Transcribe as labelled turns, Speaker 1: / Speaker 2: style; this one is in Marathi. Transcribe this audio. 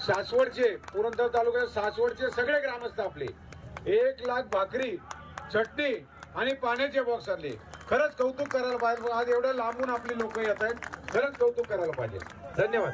Speaker 1: सासवडचे पुरंदर तालुक्यात सासवडचे सगळे ग्रामस्थ आपले. एक लाख भाकरी चटणी आणि पाण्याचे बॉक्स आणले. खरंच कौतुक करायला पाहिजे. आज एवढ्या लांबून आपली लोक येत आहेत. खरंच कौतुक करायला पाहिजे. धन्यवाद.